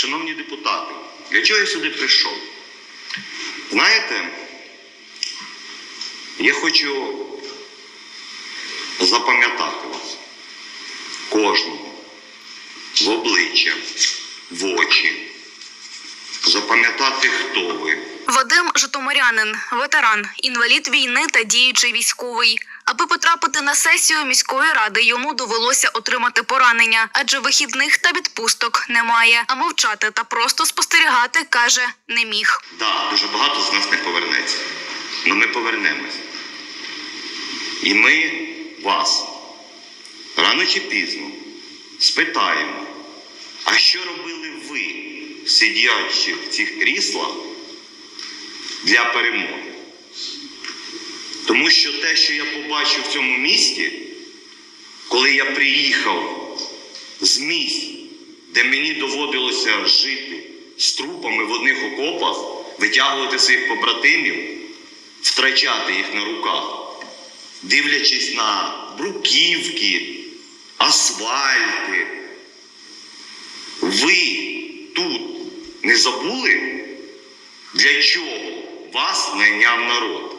шановні депутати, для чого я сюди прийшов? Знаєте, я хочу запам'ятати вас, кожного, в обличчя, в очі, запам'ятати, хто ви. Вадим Житомирянин, ветеран, інвалід війни та діючий військовий. Аби потрапити на сесію міської ради, йому довелося отримати поранення, адже вихідних та відпусток немає. А мовчати та просто спостерігати каже не міг. Да, дуже багато з нас не повернеться. Але ми повернемось. І ми вас рано чи пізно спитаємо, а що робили ви, сидячи в цих кріслах, для перемоги? Тому що те, що я побачив в цьому місті, коли я приїхав з місць, де мені доводилося жити з трупами в одних окопах, витягувати своїх побратимів, втрачати їх на руках, дивлячись на бруківки, асфальти. Ви тут не забули, для чого вас найняв народ?